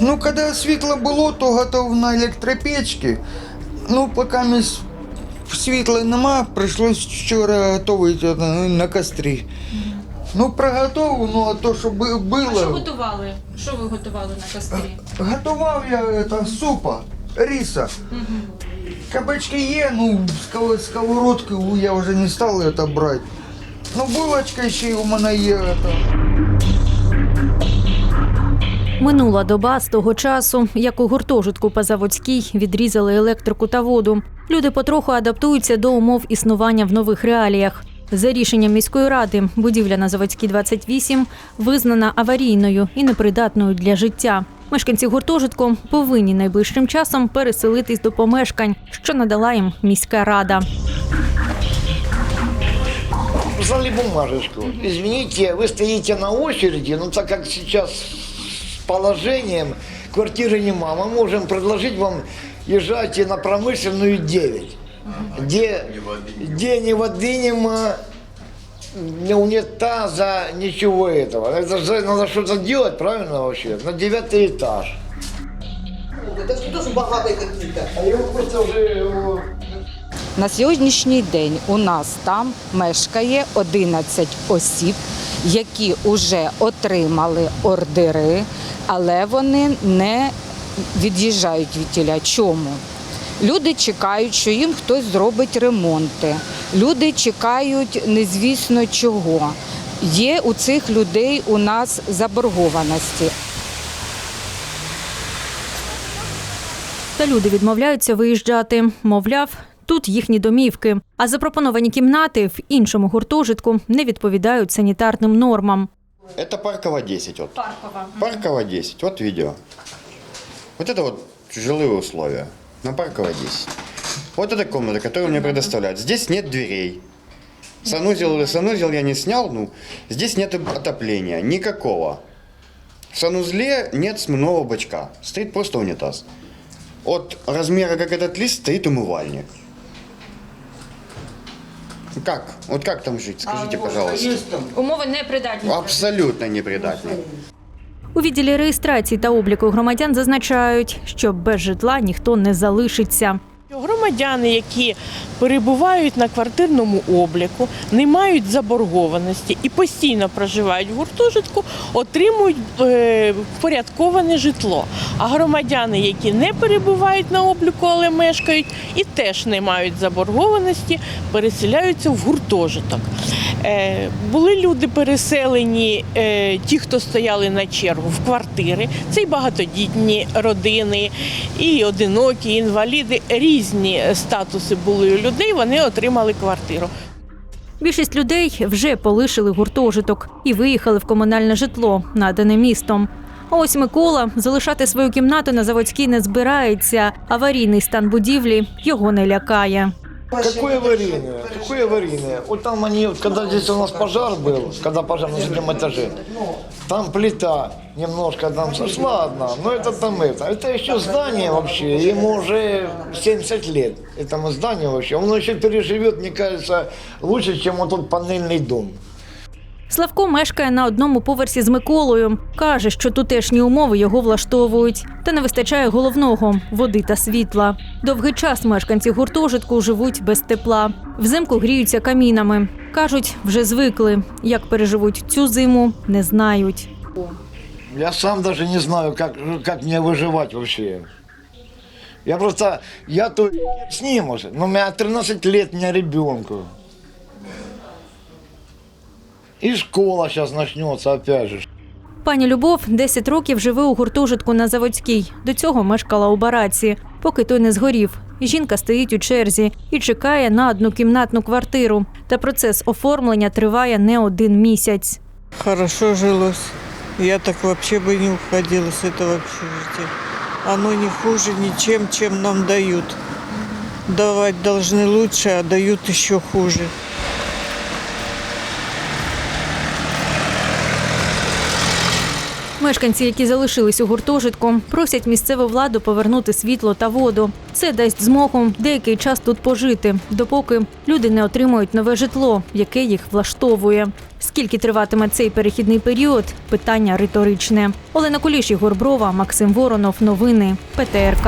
Ну, коли світло було, то готов на електропечці. Ну, поки місь світла нема, прийшлось вчора готувати е, на кострі. Ну, приготував, ну, а то, що би- А що було, готували? Що ви готували на кострі? готував я это, супа, риса. Кабачки є, ну, сковородки сковородки я вже не став это брати. Ну, булочка ще у мене є. Это. Минула доба з того часу, як у гуртожитку по Заводській відрізали електрику та воду. Люди потроху адаптуються до умов існування в нових реаліях. За рішенням міської ради, будівля на Заводській 28 визнана аварійною і непридатною для життя. Мешканці гуртожитку повинні найближчим часом переселитись до помешкань, що надала їм міська рада. Взяли бумажечку. Извините, вы стоите на очереди, но так сейчас с положением квартиры нема, мы можем предложить вам езжайте на промышленную 9, где, где ни воды нема, ни унитаза, ничего этого. Это же надо что-то делать, правильно вообще? На девятый этаж. Это же тоже богатые какие-то. А его просто уже... На сьогоднішній день у нас там мешкає 11 осіб, які вже отримали ордери, але вони не від'їжджають від тіля. Чому? Люди чекають, що їм хтось зробить ремонти. Люди чекають незвісно чого. Є у цих людей у нас заборгованості. Та люди відмовляються виїжджати. Мовляв, тут їхні домівки. А запропоновані кімнати в іншому гуртожитку не відповідають санітарним нормам. Это Паркова 10. Вот. Паркова. Паркова 10. Вот видео. Вот это вот жилые условия. На Паркова 10. Вот эта комната, которую мне предоставляют. Здесь нет дверей. Санузел, санузел я не снял, ну, здесь нет отопления, никакого. В санузле нет смывного бачка, стоит просто унитаз. От размера, как этот лист, стоит умывальник. Как? Вот как там жить? Скажите, пожалуйста. Умови непридатні. Абсолютно непридатно. У відділі реєстрації та обліку громадян зазначають, що без житла ніхто не залишиться. Громадяни, які перебувають на квартирному обліку, не мають заборгованості і постійно проживають в гуртожитку, отримують е, впорядковане житло. А громадяни, які не перебувають на обліку, але мешкають і теж не мають заборгованості, переселяються в гуртожиток. Е, були люди переселені, е, ті, хто стояли на чергу в квартири. Це й багатодітні родини, і одинокі, і інваліди. Різні статуси були у людей. Вони отримали квартиру. Більшість людей вже полишили гуртожиток і виїхали в комунальне житло, надане містом. А ось Микола залишати свою кімнату на заводській не збирається. Аварійний стан будівлі його не лякає. Какое аварийное? Какое аварийное? Вот там они, вот когда здесь у нас пожар был, когда пожар на третьем этаже, там плита немножко там сошла одна, но это там это. Это еще здание вообще, ему уже 70 лет, этому зданию вообще. Он еще переживет, мне кажется, лучше, чем вот тот панельный дом. Славко мешкає на одному поверсі з Миколою. Каже, що тутешні умови його влаштовують, та не вистачає головного води та світла. Довгий час мешканці гуртожитку живуть без тепла. Взимку гріються камінами. кажуть, вже звикли. Як переживуть цю зиму, не знають. Я сам даже не знаю, как, как мне выживать вообще. Я просто, я то с ним уже, но у меня 13 лет, у меня ребенку. И школа сейчас начнется опять же. Пані Любов 10 років живе у гуртожитку на Заводській. До цього мешкала у бараці, поки той не згорів. Жінка стоїть у черзі і чекає на однокімнатну квартиру. Та процес оформлення триває не один місяць. Хорошо жилось. Я так вообще бы не уходила с этого общежития. Оно не хуже ничем, чем нам дают. Давать должны лучше, а дают еще хуже. Мешканці, які залишились у гуртожитку, просять місцеву владу повернути світло та воду. Це дасть змогу деякий час тут пожити, допоки люди не отримують нове житло, яке їх влаштовує. Скільки триватиме цей перехідний період? Питання риторичне. Олена Куліш, Ігор Брова, Максим Воронов. Новини ПТРК.